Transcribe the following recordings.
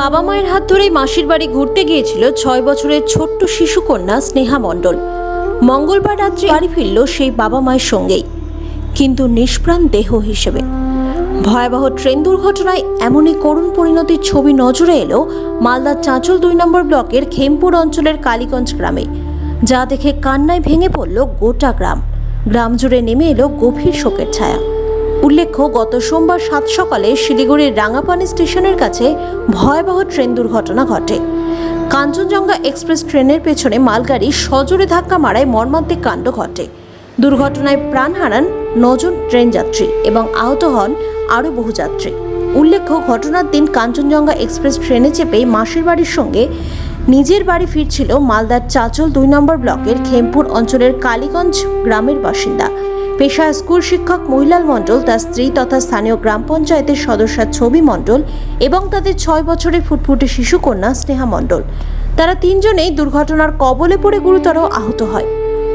বাবা মায়ের হাত ধরেই মাসির বাড়ি ঘুরতে গিয়েছিল ছয় বছরের ছোট্ট শিশুকন্যা স্নেহা মণ্ডল। মঙ্গলবার রাত্রে বাড়ি ফিরল সেই বাবা মায়ের সঙ্গেই, কিন্তু নিষ্প্রাণ দেহ হিসেবে। ভয়াবহ ট্রেন দুর্ঘটনায় এমনই করুণ পরিণতির ছবি নজরে এলো মালদার চাঁচল দুই নম্বর ব্লকের খেমপুর অঞ্চলের কালীগঞ্জ গ্রামে, যা দেখে কান্নায় ভেঙে পড়ল গোটা গ্রাম। গ্রাম জুড়ে নেমে এলো গভীর শোকের ছায়া। উল্লেখ্য, গত সোমবার সাত সকালে শিলিগুড়ির রাঙাপানি স্টেশনের কাছে ভয়াবহ ট্রেন দুর্ঘটনা ঘটে। কাঞ্চনজঙ্ঘা এক্সপ্রেস ট্রেনের পেছনে মালগাড়ি সজোরে ধাক্কা মারায় মর্মান্তিক কাণ্ড ঘটে। দুর্ঘটনায় প্রাণ হারান নজন ট্রেন যাত্রী এবং আহত হন আরও বহু যাত্রী। উল্লেখ্য, ঘটনার দিন কাঞ্চনজঙ্ঘা এক্সপ্রেস ট্রেনে চেপে মাসির বাড়ির সঙ্গে নিজের বাড়ি ফিরছিল মালদার চাচল দুই নম্বর ব্লকের খেমপুর অঞ্চলের কালীগঞ্জ গ্রামের বাসিন্দা। পেশা স্কুল শিক্ষক মহিলাল মণ্ডল, তার স্ত্রী তথা স্থানীয় গ্রাম পঞ্চায়েতের সদস্যা ছবি মণ্ডল এবং তাদের ছয় বছরের ফুটফুটে শিশুকন্যা স্নেহা মণ্ডল। তারা তিনজনেই দুর্ঘটনার কবলে পড়ে গুরুতর আহত হয়।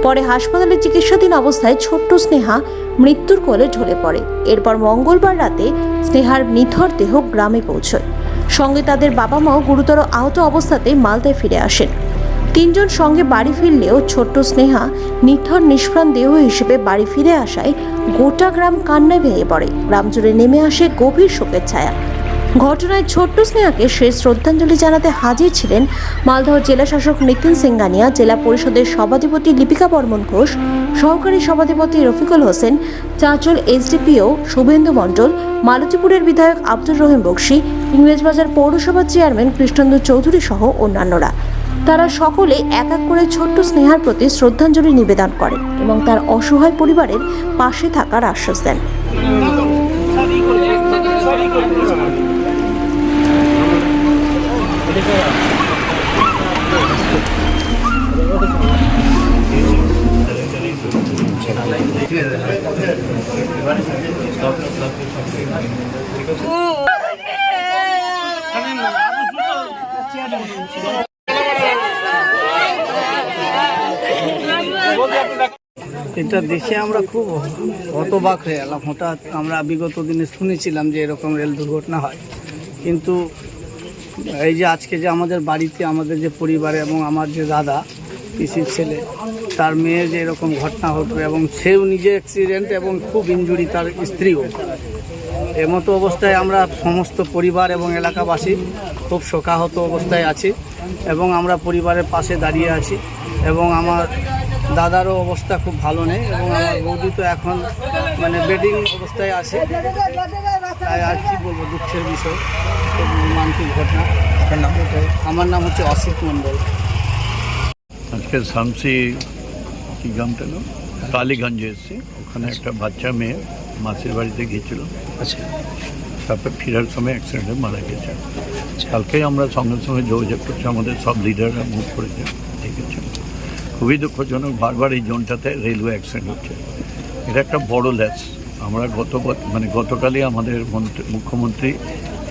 পরে হাসপাতালে চিকিৎসাধীন অবস্থায় ছোট্ট স্নেহা মৃত্যুর কোলে ঢলে পড়ে। এরপর মঙ্গলবার রাতে স্নেহার নিথর দেহ গ্রামে পৌঁছয়। সঙ্গে তাদের বাবা মাও গুরুতর আহত অবস্থাতে মালদায় ফিরে আসেন। তিনজন সঙ্গে বাড়ি ফিরলেও ছোট্ট স্নেহা নিথর নিষ্প্রাণ দেহ হিসেবে বাড়ি ফিরে আসায় গোটা গ্রাম কান্নায় ভেঙে পড়ে। গ্রাম জুড়ে নেমে আসে গভীর শোকের ছায়া। ঘটনায় ছোট্ট স্নেহাকে শেষ শ্রদ্ধাঞ্জলি জানাতে হাজির ছিলেন মালদহ জেলা শাসক নিতিন সিংগানিয়া, জেলা পরিষদের সভাধিপতি লিপিকা বর্মন ঘোষ, সহকারী সভাধিপতি রফিকুল হোসেন, চাঁচল এসডিপিও শুভেন্দু মণ্ডল, মালতীপুরের বিধায়ক আব্দুর রহিম বক্সি, ইংরেজবাজার পৌরসভার চেয়ারম্যান কৃষ্ণেন্দু চৌধুরী সহ অন্যান্যরা। তারা সকলে এক এক করে ছোট্ট স্নেহার প্রতি শ্রদ্ধাঞ্জলি নিবেদন করেন এবং তার অসহায় পরিবারের পাশে থাকার আশ্বাস দেন। এটা দেখে আমরা খুব হতবাক হয়ে গেলাম। হঠাৎ আমরা বিগত দিনে শুনেছিলাম যে এরকম রেল দুর্ঘটনা হয়। কিন্তু এই যে আজকে যে আমাদের বাড়িতে, আমাদের যে পরিবারে এবং আমার যে দাদা, পিসির ছেলে, তার মেয়ে যে এরকম ঘটনা ঘটবে এবং সেও নিজে অ্যাক্সিডেন্ট এবং খুব ইনজুরি তার স্ত্রীও। এমতো অবস্থায় আমরা সমস্ত পরিবার এবং এলাকাবাসী খুব শোকাহত অবস্থায় আছি এবং আমরা পরিবারের পাশে দাঁড়িয়ে আছি এবং আমার দাদারও অবস্থা খুব ভালো নেই এবং আমার বৌদি তো এখন মানে বেডিং অবস্থায় আছে। দুঃখের বিষয় খুব মানসিক ঘটনা। এটাই। আমার নাম হচ্ছে অসিত মণ্ডল। আজকে শামসি কি গ্রামটা নাম? কালীগঞ্জে এসেছি। ওখানে একটা বাচ্চা মেয়ে মাসির বাড়িতে গিয়েছিল। আচ্ছা। তারপর ফেরার সময় অ্যাক্সিডেন্টে মারা গেছে। কালকেই আমরা সঙ্গে সঙ্গে যোগাযোগ করছি আমাদের সব লিডাররা মুভ করেছে দেখেছে। খুবই দুঃখজনক বারবার এই জোনটাতে রেলওয়ে অ্যাক্সিডেন্ট হচ্ছে। এটা একটা বড় ল্যাস আমরা গত মানে গতকালই আমাদের মন্ত্রী- মুখ্যমন্ত্রী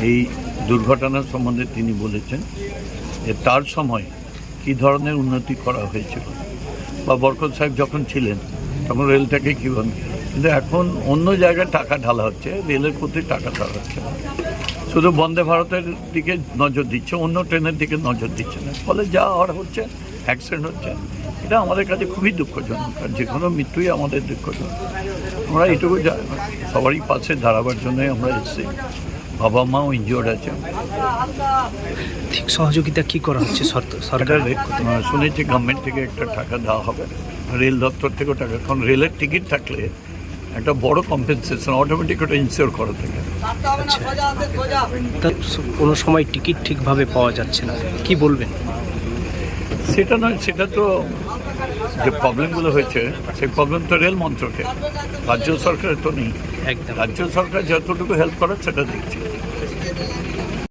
এই দুর্ঘটনার সম্বন্ধে তিনি বলেছেন যে তার সময় কী ধরনের উন্নতি করা হয়েছিল। বা বরকত সাহেব যখন ছিলেন, তখন রেলটাকে কী বলেন কিন্তু এখন অন্য জায়গায় টাকা ঢালা হচ্ছে, রেলের প্রতি টাকা ঢালা হচ্ছে শুধু বন্দে ভারতের দিকে নজর দিচ্ছে, অন্য ট্রেনের দিকে নজর দিচ্ছে না। ফলে যা হওয়ার হচ্ছে অ্যাক্সিডেন্ট হচ্ছে, এটা আমাদের কাছে খুবই দুঃখজনক। আর যে কোনো মৃত্যুই আমাদের দুঃখজনক। আমরা এটুকু সবারই পাশে দাঁড়াবার জন্যই আমরা এসেছি। বাবা মাও ইনজিওর্ড আছে। ঠিক সহযোগিতা কি করা হচ্ছে সরকার শুনেছি গভর্নমেন্ট থেকে একটা টাকা দেওয়া হবে। রেল দপ্তর থেকেও টাকা কারণ রেলের টিকিট থাকলে একটা বড় কম্পেনসেশন অটোমেটিক ওটা ইনসিওর করা থাকে। তা কোনো সময় টিকিট ঠিকভাবে পাওয়া যাচ্ছে না। কি বলবেন? সেটা নয় সেটা তো যে প্রবলেমগুলো হয়েছে সেই প্রবলেম তো রেল মন্ত্রকের। রাজ্য সরকারের তো নেই। রাজ্য সরকার যতটুকু হেল্প করার সেটা দেখছি।